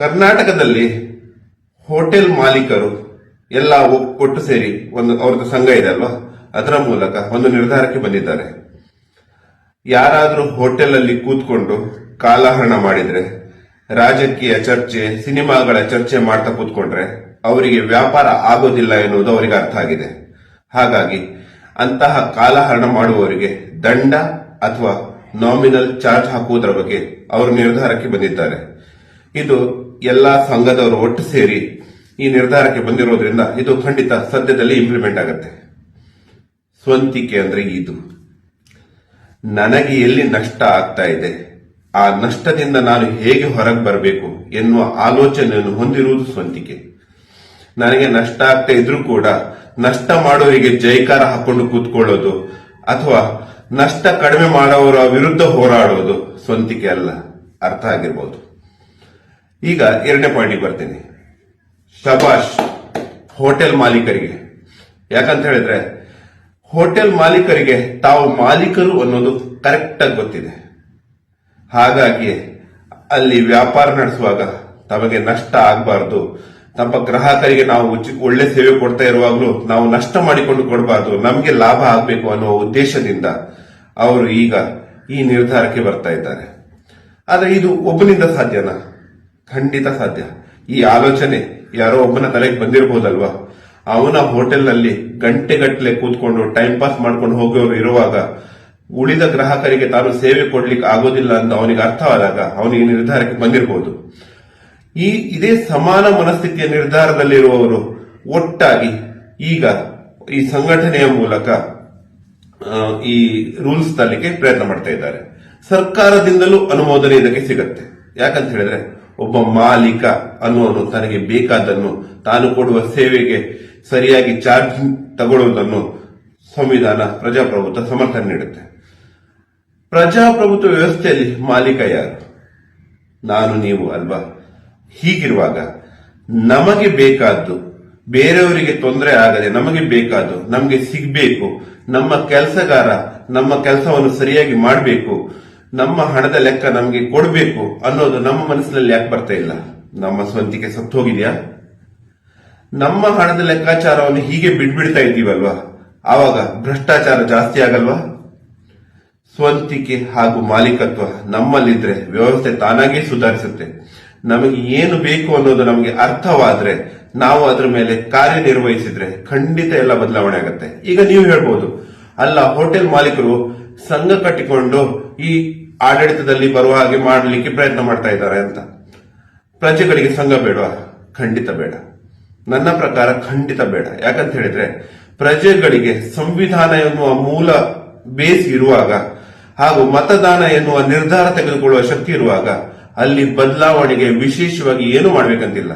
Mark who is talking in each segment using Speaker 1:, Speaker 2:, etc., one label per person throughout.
Speaker 1: ಕರ್ನಾಟಕದಲ್ಲಿ ಹೋಟೆಲ್ ಮಾಲೀಕರು ಎಲ್ಲ ಒಟ್ಟು ಸೇರಿ ಒಂದು ಅವ್ರದ್ದು ಸಂಘ ಇದೆ ಅಲ್ವಾ? ಅದರ ಮೂಲಕ ಒಂದು ನಿರ್ಧಾರಕ್ಕೆ ಬಂದಿದ್ದಾರೆ. ಯಾರಾದರೂ ಹೋಟೆಲ್ ಅಲ್ಲಿ ಕೂತ್ಕೊಂಡು ಕಾಲಹರಣ ಮಾಡಿದ್ರೆ, ರಾಜಕೀಯ ಚರ್ಚೆ, ಸಿನಿಮಾಗಳ ಚರ್ಚೆ ಮಾಡ್ತಾ ಕೂತ್ಕೊಂಡ್ರೆ ಅವರಿಗೆ ವ್ಯಾಪಾರ ಆಗೋದಿಲ್ಲ ಎನ್ನುವುದು ಅವರಿಗೆ ಅರ್ಥ ಆಗಿದೆ. ಹಾಗಾಗಿ ಅಂತಹ ಕಾಲಹರಣ ಮಾಡುವವರಿಗೆ ದಂಡ ಅಥವಾ ನಾಮಿನಲ್ ಚಾರ್ಜ್ ಹಾಕುವುದರ ಬಗ್ಗೆ ಅವರು ನಿರ್ಧಾರಕ್ಕೆ ಬಂದಿದ್ದಾರೆ. ಇದು ಎಲ್ಲಾ ಸಂಘದವರು ಒಟ್ಟು ಸೇರಿ ಈ ನಿರ್ಧಾರಕ್ಕೆ ಬಂದಿರೋದ್ರಿಂದ ಇದು ಖಂಡಿತ ಸದ್ಯದಲ್ಲಿ ಇಂಪ್ಲಿಮೆಂಟ್ ಆಗುತ್ತೆ. ಸ್ವಂತಿಕೆ ಅಂದ್ರೆ ಇದು. ನನಗೆ ಎಲ್ಲಿ ನಷ್ಟ ಆಗ್ತಾ ಇದೆ, ಆ ನಷ್ಟದಿಂದ ನಾನು ಹೇಗೆ ಹೊರಗೆ ಬರಬೇಕು ಎನ್ನುವ ಆಲೋಚನೆಯನ್ನು ಹೊಂದಿರುವುದು ಸ್ವಂತಿಕೆ. ನನಗೆ ನಷ್ಟ ಆಗ್ತಾ ಇದ್ರೂ ಕೂಡ ನಷ್ಟ ಮಾಡೋರಿಗೆ ಜೈಕಾರ ಹಾಕೊಂಡು ಕೂತ್ಕೊಳ್ಳೋದು ಅಥವಾ ನಷ್ಟ ಕಡಿಮೆ ಮಾಡೋರ ವಿರುದ್ಧ ಹೋರಾಡೋದು ಸ್ವಂತಿಕೆ ಅಲ್ಲ, ಅರ್ಥ ಆಗಿರ್ಬೋದು. ಈಗ ಎರಡನೇ ಪಾಯಿಂಟಿಗೆ ಬರ್ತೀನಿ. ಶಬಾಷ್ ಹೋಟೆಲ್ ಮಾಲೀಕರಿಗೆ. ಯಾಕಂತ ಹೇಳಿದ್ರೆ ಹೋಟೆಲ್ ಮಾಲೀಕರಿಗೆ ತಾವು ಮಾಲೀಕರು ಅನ್ನೋದು ಕರೆಕ್ಟ್ ಆಗಿ ಗೊತ್ತಿದೆ. ಹಾಗಾಗಿ ಅಲ್ಲಿ ವ್ಯಾಪಾರ ನಡೆಸುವಾಗ ತಮಗೆ ನಷ್ಟ ಆಗಬಾರ್ದು. ತಮ್ಮ ಗ್ರಾಹಕರಿಗೆ ನಾವು ಒಳ್ಳೆ ಸೇವೆ ಕೊಡ್ತಾ ಇರುವಾಗಲೂ ನಾವು ನಷ್ಟ ಮಾಡಿಕೊಂಡು ಕೊಡಬಾರ್ದು. ನಮಗೆ ಲಾಭ ಆಗಬೇಕು ಅನ್ನೋ ಉದ್ದೇಶದಿಂದ ಅವರು ಈಗ ಈ ನಿರ್ಧಾರಕ್ಕೆ ಬರ್ತಾ ಇದ್ದಾರೆ. ಆದರೆ ಇದು ಒಬ್ಬನಿಂದ ಸಾಧ್ಯನಾ? ಖಂಡಿತ ಸಾಧ್ಯ. ಈ ಆಲೋಚನೆ ಯಾರೋ ಒಬ್ಬನ ತಲೆಗೆ ಬಂದಿರಬಹುದಲ್ವಾ ಅವನ ಹೋಟೆಲ್ನಲ್ಲಿ ಗಂಟೆಗಟ್ಟಲೆ ಕೂತ್ಕೊಂಡು ಟೈಮ್ ಪಾಸ್ ಮಾಡ್ಕೊಂಡು ಹೋಗೋರು ಇರುವಾಗ ಉಳಿದ ಗ್ರಾಹಕರಿಗೆ ತಾನು ಸೇವೆ ಕೊಡ್ಲಿಕ್ಕೆ ಆಗೋದಿಲ್ಲ ಅಂತ ಅವನಿಗೆ ಅರ್ಥವಾದಾಗ ಅವನು ಈ ನಿರ್ಧಾರಕ್ಕೆ ಬಂದಿರಬಹುದು ಈ ಇದೇ ಸಮಾನ ಮನಸ್ಥಿತಿಯ ನಿರ್ಧಾರದಲ್ಲಿರುವವರು ಒಟ್ಟಾಗಿ ಈಗ ಈ ಸಂಘಟನೆಯ ಮೂಲಕ ಈ ರೂಲ್ಸ್ ತರಲಿಕ್ಕೆ ಪ್ರಯತ್ನ ಮಾಡ್ತಾ ಇದ್ದಾರೆ. ಸರ್ಕಾರದಿಂದಲೂ ಅನುಮೋದನೆ ಇದಕ್ಕೆ ಸಿಗತ್ತೆ. ಯಾಕಂತ ಹೇಳಿದ್ರೆ ಒಬ್ಬ ಮಾಲೀಕ ಅನ್ನುವನು ತನಗೆ ಬೇಕಾದನ್ನು, ತಾನು ಕೊಡುವ ಸೇವೆಗೆ ಸರಿಯಾಗಿ ಚಾರ್ಜ್ ತಗೊಳ್ಳುವುದನ್ನು ಸಂವಿಧಾನ ಪ್ರಜಾಪ್ರಭುತ್ವ ಸಮರ್ಥನೆ ನೀಡುತ್ತೆ. ಪ್ರಜಾಪ್ರಭುತ್ವ ವ್ಯವಸ್ಥೆಯಲ್ಲಿ ಮಾಲೀಕ ಯಾರು? ನಾನು, ನೀವು ಅಲ್ವಾ? ಹೀಗಿರುವಾಗ ನಮಗೆ ಬೇಕಾದ್ದು, ಬೇರೆಯವರಿಗೆ ತೊಂದರೆ ಆಗದೆ ನಮಗೆ ಬೇಕಾದ್ದು, ನಮಗೆ ಸಿಗಬೇಕು, ನಮ್ಮ ಕೆಲಸಗಾರ ನಮ್ಮ ಕೆಲಸವನ್ನು ಸರಿಯಾಗಿ ಮಾಡಬೇಕು ನಮ್ಮ ಹಣದ ಲೆಕ್ಕ ನಮಗೆ ಕೊಡಬೇಕು ಅನ್ನೋದು ನಮ್ಮ ಮನಸ್ಸಿನಲ್ಲಿ ಯಾಕೆ ಬರ್ತಾ ಇಲ್ಲ? ನಮ್ಮ ಸ್ವಂತಿಕೆ ಸತ್ತು ಹೋಗಿದೆಯಾ ನಮ್ಮ ಹಣದ ಲೆಕ್ಕಾಚಾರವನ್ನು ಹೀಗೆ ಬಿಡ್ಬಿಡ್ತಾ ಇದ್ದೀವಲ್ವಾ? ಆವಾಗ ಭ್ರಷ್ಟಾಚಾರ ಜಾಸ್ತಿ ಆಗಲ್ವಾ? ಸ್ವಂತಿಕೆ ಹಾಗೂ ಮಾಲೀಕತ್ವ ನಮ್ಮಲ್ಲಿದ್ರೆ ವ್ಯವಸ್ಥೆ ತಾನಾಗೇ ಸುಧಾರಿಸುತ್ತೆ. ನಮಗೆ ಏನು ಬೇಕು ಅನ್ನೋದು ನಮಗೆ ಅರ್ಥವಾದ್ರೆ ನಾವು ಅದರ ಮೇಲೆ ಕಾರ್ಯನಿರ್ವಹಿಸಿದ್ರೆ ಖಂಡಿತ ಎಲ್ಲ ಬದಲಾವಣೆ ಆಗುತ್ತೆ. ಈಗ ನೀವು ಹೇಳ್ಬೋದು, ಅಲ್ಲ, ಹೋಟೆಲ್ ಮಾಲೀಕರು ಸಂಘ ಕಟ್ಟಿಕೊಂಡು ಈ ಆಡಳಿತದಲ್ಲಿ ಬರುವ ಹಾಗೆ ಮಾಡಲಿಕ್ಕೆ ಪ್ರಯತ್ನ ಮಾಡ್ತಾ ಇದ್ದಾರೆ ಅಂತ. ಪ್ರಜೆಗಳಿಗೆ ಸಂಘ ಬೇಡ ಖಂಡಿತ ಬೇಡ. ನನ್ನ ಪ್ರಕಾರ ಖಂಡಿತ ಬೇಡ. ಯಾಕಂತ ಹೇಳಿದ್ರೆ, ಪ್ರಜೆಗಳಿಗೆ ಸಂವಿಧಾನ ಎನ್ನುವ ಮೂಲ ಬೇಸ್ ಇರುವಾಗ ಹಾಗೂ ಮತದಾನ ಎನ್ನುವ ನಿರ್ಧಾರ ತೆಗೆದುಕೊಳ್ಳುವ ಶಕ್ತಿ ಇರುವಾಗ ಅಲ್ಲಿ ಬದಲಾವಣೆಗೆ ವಿಶೇಷವಾಗಿ ಏನು ಮಾಡಬೇಕಂತಿಲ್ಲ.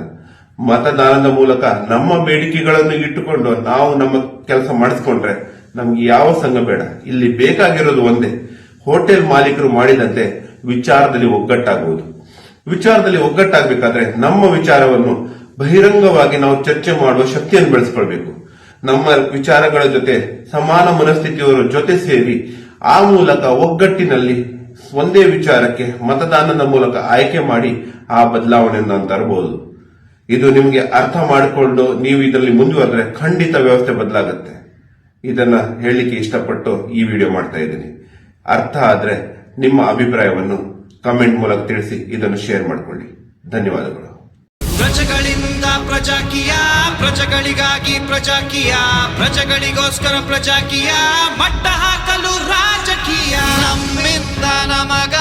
Speaker 1: ಮತದಾನದ ಮೂಲಕ ನಮ್ಮ ಬೇಡಿಕೆಗಳನ್ನು ಇಟ್ಟುಕೊಂಡು ನಾವು ನಮ್ಮ ಕೆಲಸ ಮಾಡಿಸ್ಕೊಂಡ್ರೆ ನಮ್ಗೆ ಯಾವ ಸಂಘ ಬೇಡ. ಇಲ್ಲಿ ಬೇಕಾಗಿರೋದು ಒಂದೇ. ಹೋಟೆಲ್ ಮಾಲೀಕರು ಮಾಡಿದಂತೆ ವಿಚಾರದಲ್ಲಿ ಒಗ್ಗಟ್ಟಾಗುವುದು. ವಿಚಾರದಲ್ಲಿ ಒಗ್ಗಟ್ಟಾಗಬೇಕಾದ್ರೆ ನಮ್ಮ ವಿಚಾರವನ್ನು ಬಹಿರಂಗವಾಗಿ ನಾವು ಚರ್ಚೆ ಮಾಡುವ ಶಕ್ತಿಯನ್ನು ಬೆಳೆಸ್ಕೊಳ್ಬೇಕು. ನಮ್ಮ ವಿಚಾರಗಳ ಜೊತೆ ಸಮಾನ ಮನಸ್ಥಿತಿಯವರ ಜೊತೆ ಸೇರಿ ಆ ಮೂಲಕ ಒಗ್ಗಟ್ಟಿನಲ್ಲಿ ಒಂದೇ ವಿಚಾರಕ್ಕೆ ಮತದಾನದ ಮೂಲಕ ಆಯ್ಕೆ ಮಾಡಿ ಆ ಬದಲಾವಣೆಯನ್ನು ನಾನು ತರಬಹುದು. ಇದು ನಿಮಗೆ ಅರ್ಥ ಮಾಡಿಕೊಂಡು ನೀವು ಇದರಲ್ಲಿ ಮುಂದುವರೆದ್ರೆ ಖಂಡಿತ ವ್ಯವಸ್ಥೆ ಬದಲಾಗುತ್ತೆ. ಇದನ್ನ ಹೇಳಲಿಕ್ಕೆ ಇಷ್ಟಪಟ್ಟು ಈ ವಿಡಿಯೋ ಮಾಡ್ತಾ ಇದ್ದೀನಿ. ಅರ್ಥ ಆದರೆ ನಿಮ್ಮ ಅಭಿಪ್ರಾಯವನ್ನು ಕಮೆಂಟ್ ಮೂಲಕ ತಿಳಿಸಿ ಇದನ್ನು ಶೇರ್ ಮಾಡಿಕೊಳ್ಳಿ. ಧನ್ಯವಾದಗಳು.
Speaker 2: ಪ್ರಜೆಗಳಿಂದ ಪ್ರಜಾಕೀಯ, ಪ್ರಜೆಗಳಿಗಾಗಿ ಪ್ರಜಾಕೀಯ, ಪ್ರಜೆಗಳಿಗೋಸ್ಕರ ಪ್ರಜಾಕೀಯ, ಮಟ್ಟ ಹಾಕಲು ರಾಜಕೀಯ. ನಮ್ಮಿಂದ ನಮಗ